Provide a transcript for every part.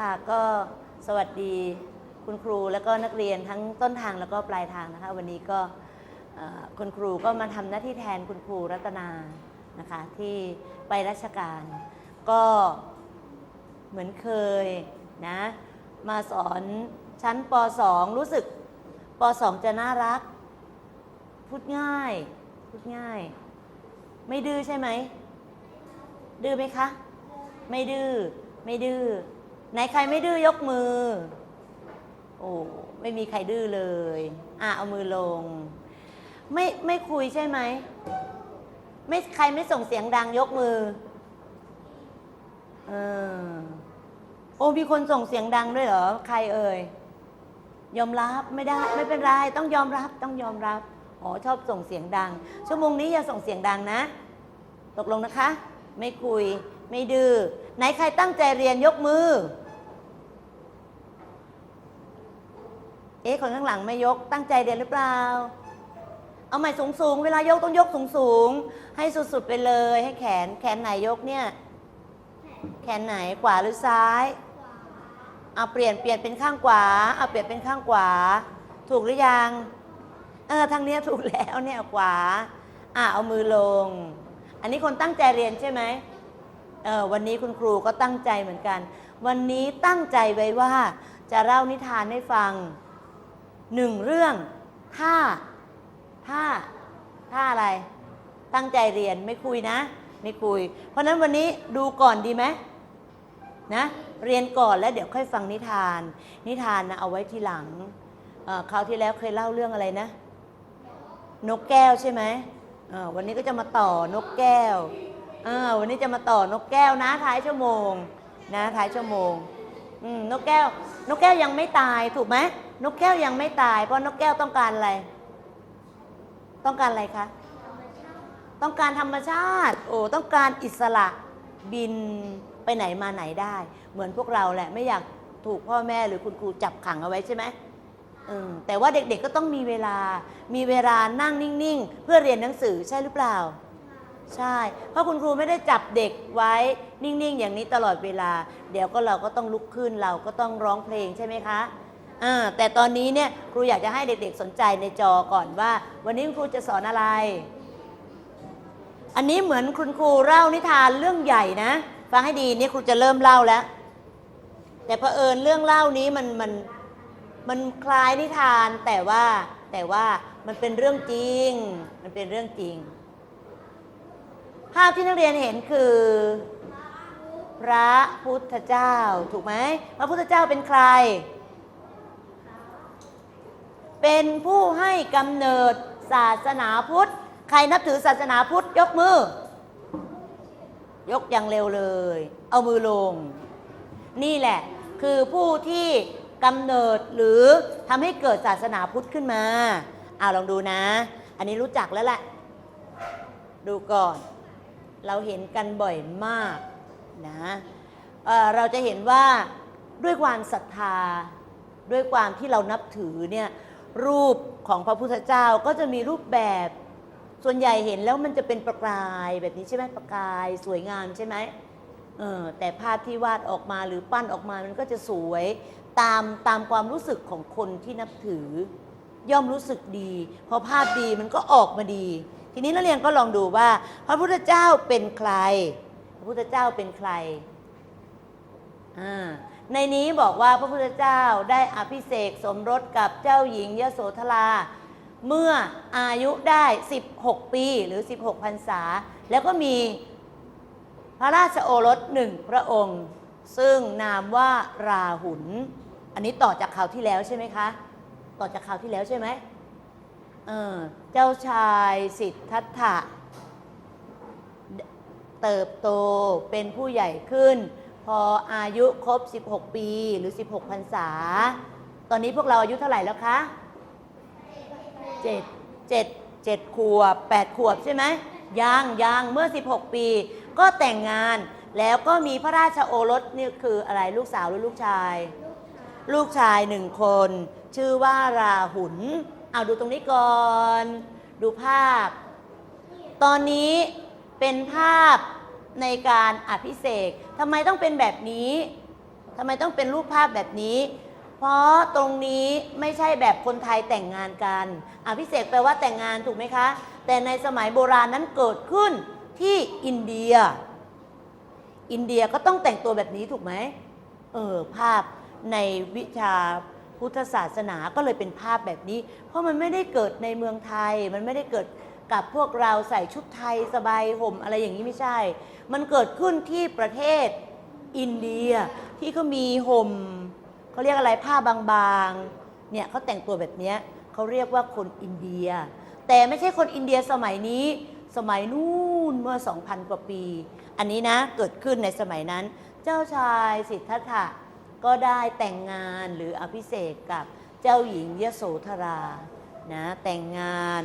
ค่ะก็สวัสดีคุณครูแล้วก็นักเรียนทั้งต้นทางแล้วก็ปลายทางนะคะ วันนี้ก็คุณครูก็มาทำหน้าที่แทนคุณครูรัตนานะคะที่ไปราชการ ก็เหมือนเคยนะมาสอนชั้นป .2 รู้สึกป .2 จะน่ารัก พูดง่าย พูดง่าย ไม่ดื้อใช่ไหม ดื้อไหมคะ ไม่ดื้อไม่ดื้อ ไหนใครไม่ดื้อยกมือ โอ้ไม่มีใครดื้อเลย อะเอามือลง ไม่ไม่คุยใช่ไหม ไม่ใครไม่ส่งเสียงดังยกมือ เออ โอ้มีคนส่งเสียงดังด้วยเหรอ ใครเอ่ย ยอมรับไม่ได้ ไม่เป็นไร ต้องยอมรับต้องยอมรับอ๋อชอบส่งเสียงดัง ชั่วโมงนี้อย่าส่งเสียงดังนะ ตกลงนะคะ ไม่คุยไม่ดื้อไหนใครตั้งใจเรียนยกมือ เอ๊ะคนข้างหลังไม่ยกตั้งใจเรียนหรือเปล่า เอาใหม่สูงสูงๆเวลายกต้องยกสูงสูงๆให้สุดๆไปเลย ให้แขนแขนไหนยกเนี่ย แขนไหนขวาหรือซ้ายเอาเปลี่ยนเปลี่ยนเป็นข้างขวาเอาเปลี่ยนเป็นข้างขวา ถูกหรือยังเออทางนี้ถูกแล้วเนี่ยขวาอะเอามือลง อันนี้คนตั้งใจเรียนใช่ไหมเออวันนี้คุณครูก็ตั้งใจเหมือนกัน วันนี้ตั้งใจไว้ว่าจะเล่านิทานให้ฟัง หนึ่งเรื่องถ้าถ้าถ้าอะไร ตั้งใจเรียนไม่คุยนะ ไม่คุย เพราะนั้นวันนี้ดูก่อนดีไหมนะเรียนก่อนแล้วเดี๋ยวค่อยฟังนิทาน นิทานนะเอาไว้ทีหลังเอ่อคราวที่แล้วเคยเล่าเรื่องอะไรนะ นกแก้วใช่ไหมวันนี้ก็จะมาต่อนกแก้ววันนี้จะมาต่อนกแก้วนะท้ายชั่วโมง นะท้ายชั่วโมง นกแก้ว นกแก้วยังไม่ตายถูกไหมนกแก้วยังไม่ตาย เพราะนกแก้วต้องการอะไร ต้องการอะไรคะต้องการธรรมชาติ โอ้ต้องการอิสระบินไปไหนมาไหนได้ เหมือนพวกเราแหละไม่อยากถูกพ่อแม่หรือคุณครูจับขังเอาไว้ใช่ไหมอืมแต่ว่าเด็กๆก็ต้องมีเวลา มีเวลานั่งนิ่งๆ เพื่อเรียนหนังสือใช่หรือเปล่า ใช่ เพราะคุณครูไม่ได้จับเด็กไว้ นิ่ง ๆ อย่างนี้ตลอดเวลา เดี๋ยวก็เราก็ต้องลุกขึ้นเราก็ต้องร้องเพลงใช่ไหมคะอ่าแต่ตอนนี้เนี่ยครูอยากจะให้เด็ก ๆ สนใจในจอก่อนว่า วันนี้ครูจะสอนอะไร อันนี้เหมือนคุณครูเล่านิทานเรื่องใหญ่นะฟังให้ดีนี่ครูจะเริ่มเล่าแล้ว แต่เผอิญเรื่องเล่านี้มันมันมันคล้ายนิทานแต่ว่าแต่ว่ามันเป็นเรื่องจริง มันเป็นเรื่องจริง ภาพที่นักเรียนเห็นคือ พระพุทธเจ้า ถูกไหมพระพุทธเจ้าเป็นใคร เป็นผู้ให้กำเนิดศาสนาพุทธ ใครนับถือศาสนาพุทธ ยกมือ ยกอย่างเร็วเลย เอามือลง นี่แหละ คือผู้ที่กำเนิดหรือทำให้เกิดศาสนาพุทธขึ้นมาเอาลองดูนะ อันนี้รู้จักแล้วแหละ ดูก่อน เราเห็นกันบ่อยมาก นะเเราจะเห็นว่าด้วยความศรัทธา ด้วยความที่เรานับถือเนี่ยรูปของพระพุทธเจ้าก็จะมีรูปแบบส่วนใหญ่เห็นแล้วมันจะเป็นประกายแบบนี้ใช่ไหมประกายสวยงามใช่ไหมเออแต่ภาพที่วาดออกมาหรือปั้นออกมามันก็จะสวยตามตามความรู้สึกของคนที่นับถือย่อมรู้สึกดี พอภาพดีมันก็ออกมาดี ทีนี้นักเรียนก็ลองดูว่า พระพุทธเจ้าเป็นใคร ระพุทธเจ้าเป็นใคร ในนี้บอกว่าพระพุทธเจ้าได้อภิเษกสมรสกับเจ้าหญิงยโสธรา เมื่ออายุได้ 16 ปีหรือ 16พรรษา แล้วก็มีพระราชโอรสหนึ่งพระองค์ ซึ่งนามว่าราหุล อันนี้ต่อจากข่าวที่แล้วใช่ไหมคะ ต่อจากข่าวที่แล้วใช่ไหมเออเจ้าชายสิทธัตถะ เติบโตเป็นผู้ใหญ่ขึ้น พออายุครบ 16 ปีหรือ 16พรรษา ตอนนี้พวกเราอายุเท่าไหร่แล้วคะเจ็ดเจ็ดเจ็ดขวบแปดขวบใช่ไหมยังยังเมื่อ 16 ปี ก็แต่งงานแล้วก็มีพระราชโอรสนี่คืออะไรลูกสาวหรือลูกชาย ลูกชายหนึ่งคน ชื่อว่าราหุลเอาดูตรงนี้ก่อน ดูภาพ ตอนนี้ เป็นภาพในการอภิเษกทำไมต้องเป็นแบบนี้ทำไมต้องเป็นรูปภาพแบบนี้ เพราะตรงนี้ไม่ใช่แบบคนไทยแต่งงานกัน อภิเษกแปลว่าแต่งงานถูกไหมคะ แต่ในสมัยโบราณนั้นเกิดขึ้นที่อินเดีย อินเดียก็ต้องแต่งตัวแบบนี้ถูกไหมเออภาพในวิชาพุทธศาสนาก็เลยเป็นภาพแบบนี้ เพราะมันไม่ได้เกิดในเมืองไทย มันไม่ได้เกิด กับพวกเราใส่ชุดไทยสบายห่มอะไรอย่างนี้ไม่ใช่ มันเกิดขึ้นที่ประเทศอินเดียที่เขามีห่มเขาเรียกอะไรผ้าบางๆ เนี่ยเขาแต่งตัวแบบนี้เขาเรียกว่าคนอินเดีย แต่ไม่ใช่คนอินเดียสมัยนี้ สมัยนู่นเมื่อ 2,000 กว่าปี อันนี้นะเกิดขึ้นในสมัยนั้น เจ้าชายสิทธัตถะก็ได้แต่งงานหรืออภิเษกกับเจ้าหญิงยโสธรานะแต่งงาน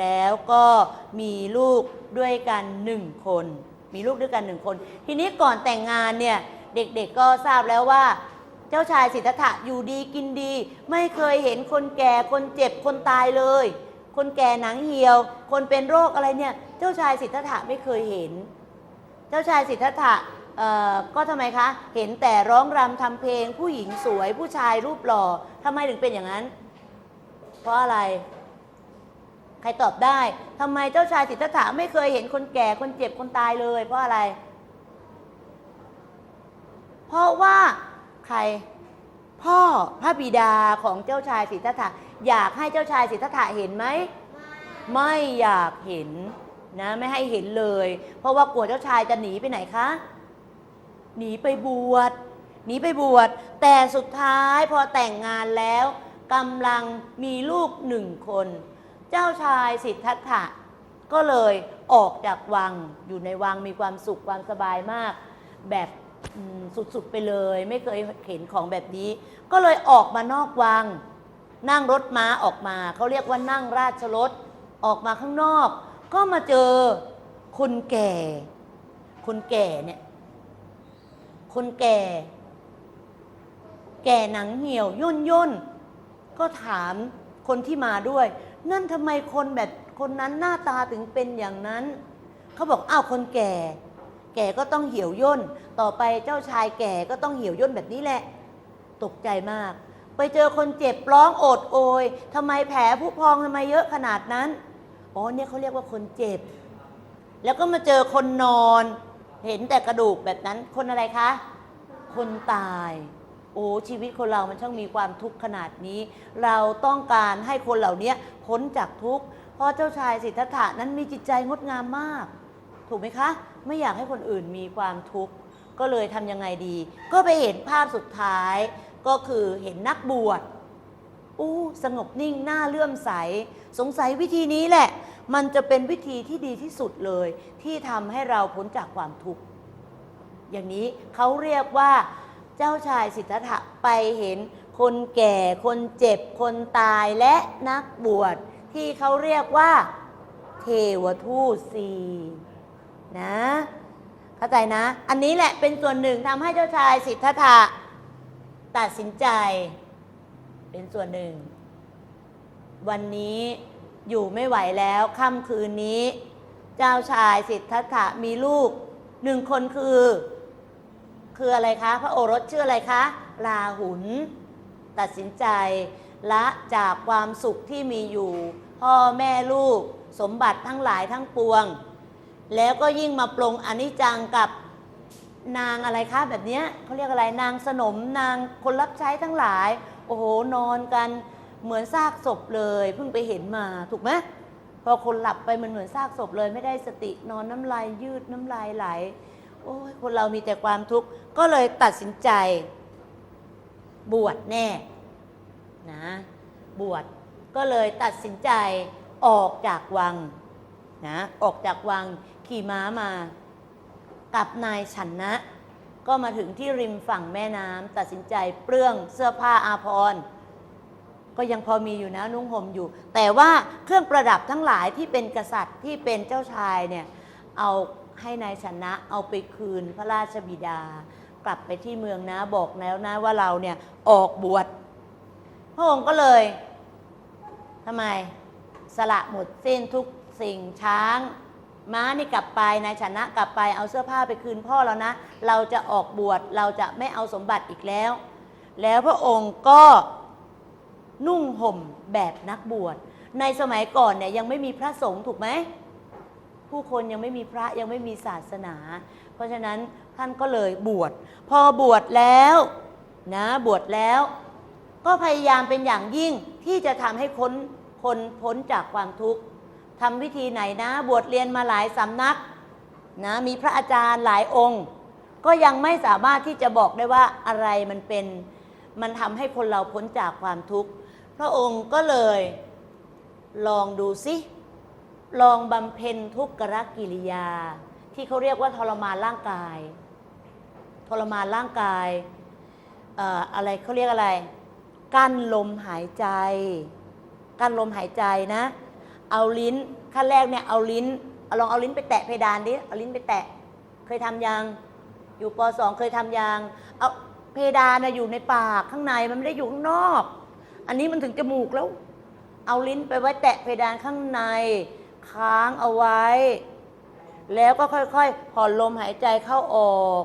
แล้วก็มีลูกด้วยกันหนึ่งคน มีลูกด้วยกันหนึ่งคน ทีนี้ก่อนแต่งงานเนี่ยเด็กๆก็ทราบแล้วว่า เจ้าชายสิทธัตถะอยู่ดีกินดี ไม่เคยเห็นคนแก่คนเจ็บคนตายเลย คนแก่หนังเหี่ยว คนเป็นโรคอะไรเนี่ย เจ้าชายสิทธัตถะไม่เคยเห็น เจ้าชายสิทธัตถะก็ทำไมคะ เห็นแต่ร้องรำทำเพลง ผู้หญิงสวยผู้ชายรูปหล่อทำไมถึงเป็นอย่างนั้น เพราะอะไร ใครตอบได้ทำไมเจ้าชายสิทธัตถะไม่เคยเห็นคนแก่คนเจ็บคนตายเลย เพราะอะไร เพราะว่าใครพ่อพระบิดาของเจ้าชายสิทธัตถะอยากให้เจ้าชายสิทธัตถะเห็นไหมไม่อยากเห็นนะไม่ให้เห็นเลย เพราะว่ากลัวเจ้าชายจะหนีไปไหนคะ หนีไปบวชหนีไปบวชแต่สุดท้ายพอแต่งงานแล้วกำลังมีลูกหนึ่งคน เจ้าชายสิทธัตถะก็เลยออกจากวังอยู่ในวังมีความสุขความสบายมาก แบบสุดๆไปเลย ไม่เคยเห็นของแบบนี้ ก็เลยออกมานอกวัง นั่งรถม้าออกมาเขาเรียกว่านั่งราชรถออกมาข้างนอก ก็มาเจอคนแก่ คนแก่เนี่ย คนแก่ แก่หนังเหี่ยวย่นย่นก็ถามคนที่มาด้วย นั่นทำไมคนแบบคนนั้นหน้าตาถึงเป็นอย่างนั้นเขาบอกอ้าวคนแก่ แก่ก็ต้องเหี่ยวย่น ต่อไปเจ้าชายแก่ก็ต้องเหี่ยวย่นแบบนี้แหละ ตกใจมาก ไปเจอคนเจ็บร้องโอดโอยทำไมแผลผู้พองทำไมเยอะขนาดนั้นอ๋อเนี่ยเขาเรียกว่าคนเจ็บ แล้วก็มาเจอคนนอน เห็นแต่กระดูกแบบนั้นคนอะไรคะ คนตาย โอ้ชีวิตคนเรามันช่างมีความทุกข์ขนาดนี้ เราต้องการให้คนเหล่านี้พ้นจากทุกข์เพราะเจ้าชายสิทธัตถะนั้นมีจิตใจงดงามมาก ถูกไหมคะ ไม่อยากให้คนอื่นมีความทุกข์ก็เลยทำยังไงดี ก็ไปเห็นภาพสุดท้าย ก็คือเห็นนักบวชอู้สงบนิ่งหน้าเลื่อมใส สงสัยวิธีนี้แหละ มันจะเป็นวิธีที่ดีที่สุดเลย ที่ทำให้เราพ้นจากความทุกข์อย่างนี้เขาเรียกว่า เจ้าชายสิทธัตถะไปเห็นคนแก่คนเจ็บคนตายและนักบวชที่เขาเรียกว่า เทวทูตสีนะเข้าใจนะ อันนี้แหละเป็นส่วนหนึ่งทำให้เจ้าชายสิทธัตถะตัดสินใจ เป็นส่วนหนึ่ง วันนี้อยู่ไม่ไหวแล้วค่ำคืนนี้ เจ้าชายสิทธัตถะมีลูกหนึ่งคนคือ คืออะไรคะ พระโอรสชื่ออะไรคะลาหุนตัดสินใจละจากความสุขที่มีอยู่ พ่อแม่ลูก สมบัติทั้งหลายทั้งปวง แล้วก็ยิ่งมาปรงอนิจจังกับนางอะไรคะแบบเนี้ยเขาเรียกอะไรนางสนมนางคนรับใช้ทั้งหลาย โอ้โหนอนกันเหมือนซากศพเลยเพิ่งไปเห็นมาถูกไหมพอคนหลับไปมันเหมือนซากศพเลย ไม่ได้สตินอนน้ำลายยืดน้ำลายไหล โอ้ยคนเรามีแต่ความทุกข์ก็เลยตัดสินใจ บวชแน่นะบวชก็เลยตัดสินใจออกจากวังนะออกจากวังขี่ม้ามากับนายฉันนะ ก็มาถึงที่ริมฝั่งแม่น้ำตัดสินใจเปลื้องเสื้อผ้าอาภรณ์ก็ยังพอมีอยู่นะนุ่งห่มอยู่ แต่ว่าเครื่องประดับทั้งหลายที่เป็นกษัตริย์ที่เป็นเจ้าชายเนี่ยเอา ให้นายชนะเอาไปคืนพระราชบิดา กลับไปที่เมืองนะบอกแล้วนะว่าเราเนี่ยออกบวชพระองค์ก็เลยทำไมสละหมดสิ้นทุกสิ่งช้าง ม้านี่กลับไปนายชนะกลับไปเอาเสื้อผ้าไปคืนพ่อแล้วนะ เราจะออกบวชเราจะไม่เอาสมบัติอีกแล้ว แล้วพระองค์ก็นุ่งห่มแบบนักบวชในสมัยก่อนเนี่ยยังไม่มีพระสงฆ์ถูกไหม ผู้คนยังไม่มีพระยังไม่มีศาสนา เพราะฉะนั้นท่านก็เลยบวช พอบวชแล้วนะบวชแล้ว ก็พยายามเป็นอย่างยิ่งที่จะทำให้คนคนพ้นจากความทุกข์ทำวิธีไหนนะ บวชเรียนมาหลายสำนักนะมีพระอาจารย์หลายองค์ ก็ยังไม่สามารถที่จะบอกได้ว่าอะไรมันเป็นมันทำให้คนเราพ้นจากความทุกข์ พระองค์ก็เลยลองดูสิ ลองบำเพ็ญทุกขรกิริยา ที่เขาเรียกว่าทรมานร่างกาย ทรมานร่างกายออะไรเขาเรียกอะไร กั้นลมหายใจ กั้นลมหายใจนะ เอาลิ้นขั้นแรกเนี่ยเอาลิ้นอลองเอาลิ้นไปแตะเพดานดิเอาลิ้นไปแตะ เคยทำยัง อยู่ปสองเคยทำยังเอาเพดานนะอยู่ในปากข้างในมันไม่ได้อยู่ข้างนอก อันนี้มันถึงจมูกแล้ว เอาลิ้นไปไว้แตะเพดานข้างใน ค้างเอาไว้ แล้วก็ค่อยๆผ่อนลมหายใจเข้าออก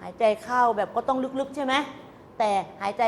หายใจเข้าแบบก็ต้องลึกๆใช่ไหมแต่หายใจ